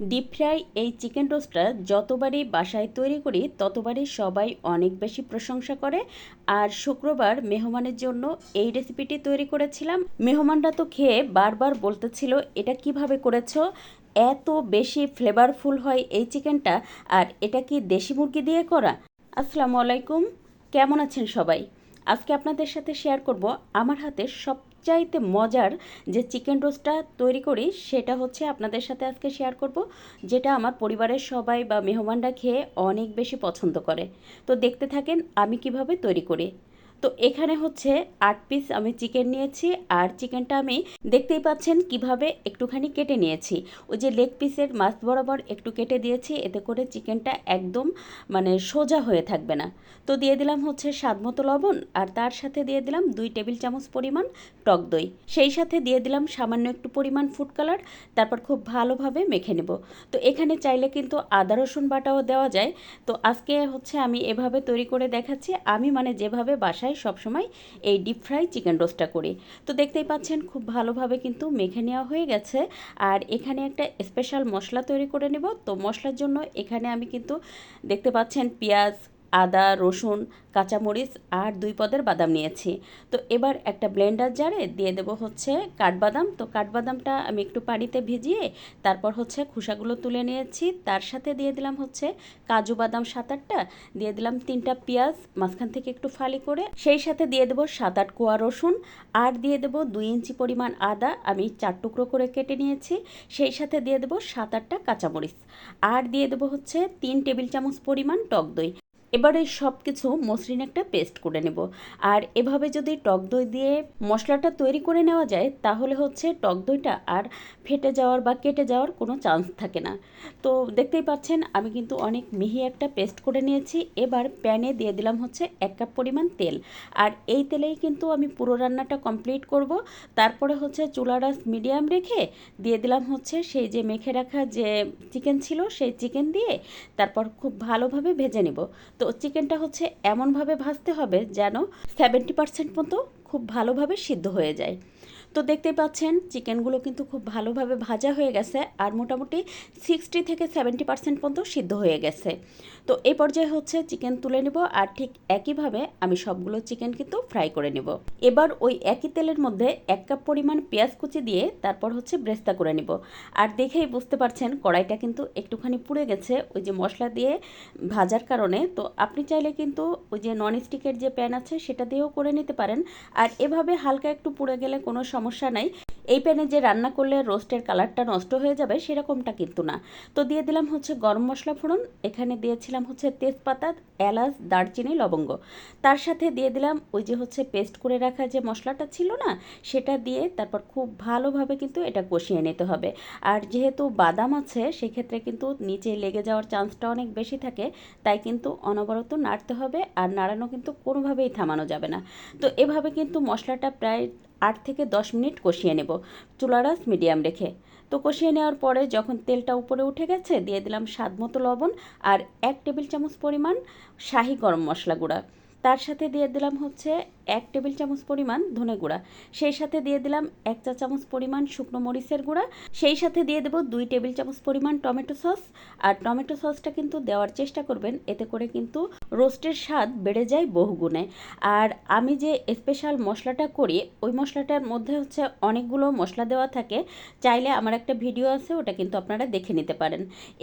Deep fry এই chicken রোস্টটা যতবারই বাসায় তৈরি করি, ততবারই সবাই অনেক বেশি প্রশংসা করে। আর শুক্রবার মেহমানের জন্য এই রেসিপিটি তৈরি করেছিলাম। মেহমানরা তো খেয়ে বারবার বলতেছিল, এটা কীভাবে করেছ? এত বেশি ফ্লেভারফুল হয় এই চিকেনটা আর এটা কি দেশি মুরগি দিয়ে করা? আসসালামু আলাইকুম, কেমন আছেন সবাই? আজকে আপনাদের সাথে শেয়ার করব আমার হাতে সবচাইতে মজার যে চিকেন রোস্টটা তৈরি করি, সেটা হচ্ছে আপনাদের সাথে আজকে শেয়ার করব, যেটা আমার পরিবারের সবাই বা মেহমানরা খেয়ে অনেক বেশি পছন্দ করে। তো দেখতে থাকেন আমি কীভাবে তৈরি করি। তো এখানে হচ্ছে আট পিস আমি চিকেন নিয়েছি, আর চিকেনটা আমি দেখতেই পাচ্ছেন কীভাবে একটুখানি কেটে নিয়েছি। ওই যে লেগ পিসের মাছ বরাবর একটু কেটে দিয়েছি, এতে করে চিকেনটা একদম মানে সোজা হয়ে থাকবে না। তো দিয়ে দিলাম হচ্ছে স্বাদ মতো লবণ, আর তার সাথে দিয়ে দিলাম দুই টেবিল চামচ পরিমাণ টক দই। সেই সাথে দিয়ে দিলাম সামান্য একটু পরিমাণ ফুড কালার তারপর খুব ভালোভাবে মেখে নেব। তো এখানে চাইলে কিন্তু আদা, রসুন বাটাও দেওয়া যায়। তো আজকে হচ্ছে আমি এভাবে তৈরি করে দেখাচ্ছি। আমি মানে যেভাবে বাসায় বাসায় সবসময় এই ডিপ ফ্রাই চিকেন রোস্টটা করি। তো দেখতেই পাচ্ছেন খুব ভালোভাবে কিন্তু মেখে নেওয়া হয়ে গেছে। আর এখানে একটা স্পেশাল মশলা তৈরি করে নেব। তো মশলার জন্য এখানে আমি কিন্তু দেখতে পাচ্ছেন পেঁয়াজ আদা, রসুন, কাঁচামরিচ আর দুই পদের বাদাম নিয়েছি। তো এবার একটা ব্লেন্ডার জারে দিয়ে দেবো হচ্ছে কাঠবাদাম। তো কাঠবাদামটা আমি একটু পানিতে ভিজিয়ে তারপর হচ্ছে খোসাগুলো তুলে নিয়েছি। তার সাথে দিয়ে দিলাম হচ্ছে কাজু বাদাম সাত আটটা, দিয়ে দিলাম তিনটা পেঁয়াজ, মাঝখান থেকে একটু ফালি করে। সেই সাথে দিয়ে দেবো সাত আট কোয়া রসুন আর দিয়ে দেবো দুই ইঞ্চি পরিমাণ আদা। আমি চার টুকরো করে কেটে নিয়েছি। সেই সাথে দিয়ে দেবো সাত আটটা কাঁচামরিচ। আর দিয়ে দেবো হচ্ছে তিন টেবিল চামচ পরিমাণ টক দই। এবারে সব কিছু মসৃণ একটা পেস্ট করে নেব। আর এভাবে যদি টক দই দিয়ে মশলাটা তৈরি করে নেওয়া যায়, তাহলে হচ্ছে টক দইটা আর ফেটে যাওয়ার বা কেটে যাওয়ার কোনো চান্স থাকে না। তো দেখতেই পাচ্ছেন, আমি কিন্তু অনেক মিহি একটা পেস্ট করে নিয়েছি। এবার প্যানে দিয়ে দিলাম হচ্ছে এক কাপ পরিমাণ তেল। আর এই তেলেই কিন্তু আমি পুরো রান্নাটা কমপ্লিট করব। তারপরে হচ্ছে চুলারাস মিডিয়াম রেখে দিয়ে দিলাম হচ্ছে সেই যে মেখে রাখা যে চিকেন ছিল, সেই চিকেন দিয়ে তারপর খুব ভালোভাবে ভেজে নেব। তো চিকেনটা হচ্ছে এমনভাবে ভাজতে হবে যেন সেভেন্টি পার্সেন্ট মতো খুব ভালোভাবে সিদ্ধ হয়ে যায়। তো দেখতে পাচ্ছেন, চিকেনগুলো কিন্তু খুব ভালোভাবে ভাজা হয়ে গেছে আর মোটামুটি সিক্সটি থেকে সেভেন্টি পার্সেন্ট পর্যন্ত সিদ্ধ হয়ে গেছে। তো এই পর্যায়ে হচ্ছে চিকেন তুলে নেব আর ঠিক একইভাবে আমি সবগুলো চিকেন কিন্তু ফ্রাই করে নেব। এবার ওই একই তেলের মধ্যে এক কাপ পরিমাণ পেঁয়াজ কুচি দিয়ে তারপর হচ্ছে ব্রেস্তা করে নেব। আর দেখেই বুঝতে পারছেন, কড়াইটা কিন্তু একটুখানি পুড়ে গেছে ওই যে মশলা দিয়ে ভাজার কারণে। তো আপনি চাইলে কিন্তু ওই যে নন স্টিকের যে প্যান আছে সেটা দিয়েও করে নিতে পারেন। আর এভাবে হালকা একটু পুড়ে গেলে কোনো সমস্যা নাই। এই প্যানে যে রান্না করলে রোস্টের কালারটা নষ্ট হয়ে যাবে সেরকমটা কিন্তু না। তো দিয়ে দিলাম হচ্ছে গরম মশলা ফোড়ন, এখানে দিয়েছিলাম হচ্ছে তেজপাতা, এলাচ, দারচিনি, লবঙ্গ। তার সাথে দিয়ে দিলাম ওই যে হচ্ছে পেস্ট করে রাখা যে মশলাটা ছিল না, সেটা দিয়ে তারপর খুব ভালোভাবে কিন্তু এটা কষিয়ে নিতে হবে। আর যেহেতু বাদাম আছে, সেক্ষেত্রে কিন্তু নিচে লেগে যাওয়ার চান্সটা অনেক বেশি থাকে, তাই কিন্তু অনবরত নাড়তে হবে, আর নাড়ানো কিন্তু কোনোভাবেই থামানো যাবে না। তো এভাবে কিন্তু মশলাটা প্রায় আট থেকে দশ মিনিট কষিয়ে নেব। চুলারাস মিডিয়াম রেখে। তো কষিয়ে নেওয়ার পরে যখন তেলটা উপরে উঠে গেছে, দিয়ে দিলাম স্বাদ মতো লবণ আর এক টেবিল চামচ পরিমাণ শাহি গরম মশলা গুঁড়া। তার সাথে দিয়ে দিলাম হচ্ছে এক টেবিল চামচ পরিমাণ ধনে গুঁড়া। সেই সাথে দিয়ে দিলাম এক চা চামচ পরিমাণ শুকনো মরিচের গুঁড়া। সেই সাথে দিয়ে দেবো দুই টেবিল চামচ পরিমাণ টমেটো সস। আর টমেটো সসটা কিন্তু দেওয়ার চেষ্টা করবেন, এতে করে কিন্তু রোস্টের স্বাদ বেড়ে যায় বহুগুণে। আর আমি যে স্পেশাল মশলাটা করি, ওই মশলাটার মধ্যে হচ্ছে অনেকগুলো মশলা দেওয়া থাকে। চাইলে আমার একটা ভিডিও আছে, ওটা কিন্তু আপনারা দেখে নিতে পারেন।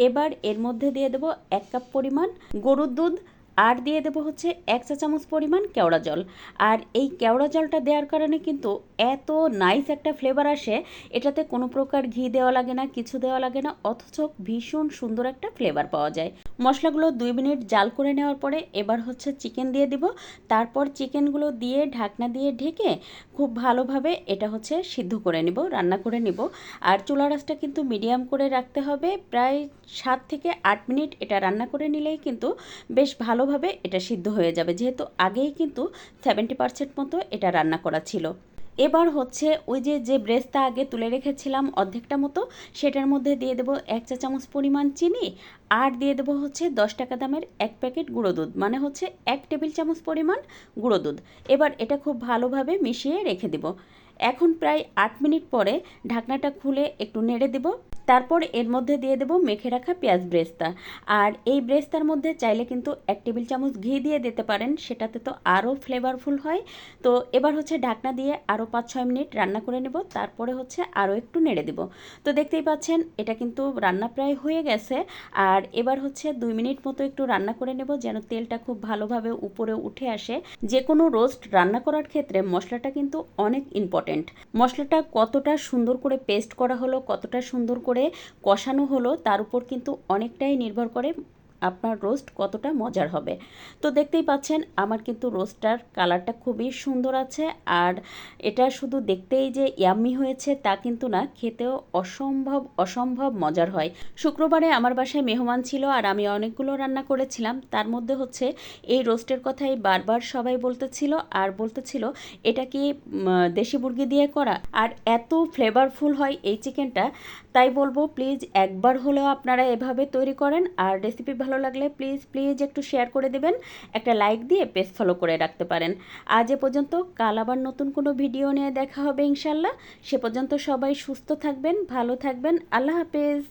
এবার এর মধ্যে দিয়ে দেবো এক কাপ পরিমাণ গরুর দুধ আর দিয়ে দেবো হচ্ছে এক চা চামচ পরিমাণ কেওড়া জল। আর এই কেওড়া জলটা দেওয়ার কারণে কিন্তু এত নাইস একটা ফ্লেভার আসে, এটাতে কোনো প্রকার ঘি দেওয়া লাগে না, কিছু দেওয়া লাগে না, অথচ ভীষণ সুন্দর একটা ফ্লেভার পাওয়া যায়। মশলাগুলো দুই মিনিট জাল করে নেওয়ার পরে এবার হচ্ছে চিকেন দিয়ে দিব। তারপর চিকেনগুলো দিয়ে ঢাকনা দিয়ে ঢেকে খুব ভালোভাবে এটা হচ্ছে সিদ্ধ করে নিব, রান্না করে নিব। আর চুলা রাসটা কিন্তু মিডিয়াম করে রাখতে হবে, প্রায় সাত থেকে আট মিনিট এটা রান্না করে নিলেই কিন্তু বেশ ভালোভাবে এটা সিদ্ধ হয়ে যাবে। যেহেতু আগেই কিন্তু সেভেন্টি পার্সেন্ট মতো এটা রান্না করা ছিল। এবার হচ্ছে ওই যে যে ব্রেস্তা আগে তুলে রেখেছিলাম অর্ধেকটা মতো, সেটার মধ্যে দিয়ে দেবো এক চা চামচ পরিমাণ চিনি আর দিয়ে দেবো হচ্ছে দশ টাকা দামের এক প্যাকেট গুঁড়ো দুধ মানে হচ্ছে এক টেবিল চামচ পরিমাণ গুঁড়ো দুধ। এবার এটা খুব ভালোভাবে মিশিয়ে রেখে দেব। এখন প্রায় আট মিনিট পরে ঢাকনাটা খুলে একটু নেড়ে দেব। তারপর এর মধ্যে দিয়ে দেবো মেখে রাখা পেঁয়াজ ব্রেস্তা। আর এই ব্রেস্তার মধ্যে চাইলে কিন্তু এক টেবিল চামচ ঘি দিয়ে দিতে পারেন, সেটাতে তো আরও ফ্লেভারফুল হয়। তো এবার হচ্ছে ঢাকনা দিয়ে আরও পাঁচ ছয় মিনিট রান্না করে নেব, তারপরে হচ্ছে আরও একটু নেড়ে দেব। তো দেখতেই পাচ্ছেন, এটা কিন্তু রান্না প্রায় হয়ে গেছে। আর এবার হচ্ছে দুই মিনিট মতো একটু রান্না করে নেব, যেন তেলটা খুব ভালোভাবে উপরে উঠে আসে। যে কোনো রোস্ট রান্না করার ক্ষেত্রে মশলাটা কিন্তু অনেক ইম্পর্টেন্ট মশলাটা কতটা সুন্দর করে পেস্ট করা হলো, কতটা সুন্দর করে কষানো হলো তার উপর কিন্তু অনেকটাই নির্ভর করে আপনার রোস্ট কতটা মজার হবে। তো দেখতেই পাচ্ছেন, আমার কিন্তু রোস্টটার কালারটা খুবই সুন্দর আছে। আর এটা শুধু দেখতেই যে ইয়াম্মি হয়েছে তা কিন্তু না, খেতেও অসম্ভব অসম্ভব মজার হয়। শুক্রবারে আমার বাসায় মেহমান ছিল আর আমি অনেকগুলো রান্না করেছিলাম। তার মধ্যে হচ্ছে এই রোস্টের কথাই বারবার সবাই বলতেছিল। আর বলতেছিল, এটা কি দেশি মুরগি দিয়ে করা? আর এত ফ্লেভারফুল হয় এই চিকেনটা তাই বলব প্লিজ একবার হলেও আপনারা এভাবে তৈরি করেন। আর রেসিপি ভালো লাগলে প্লিজ প্লিজ একটু শেয়ার করে দেবেন, একটা লাইক দিয়ে পেজ ফলো করে রাখতে পারেন। আজ এ পর্যন্ত, কাল আবার নতুন কোনো ভিডিও নিয়ে দেখা হবে ইনশাল্লাহ সে পর্যন্ত সবাই সুস্থ থাকবেন, ভালো থাকবেন, আল্লাহ হাফেজ।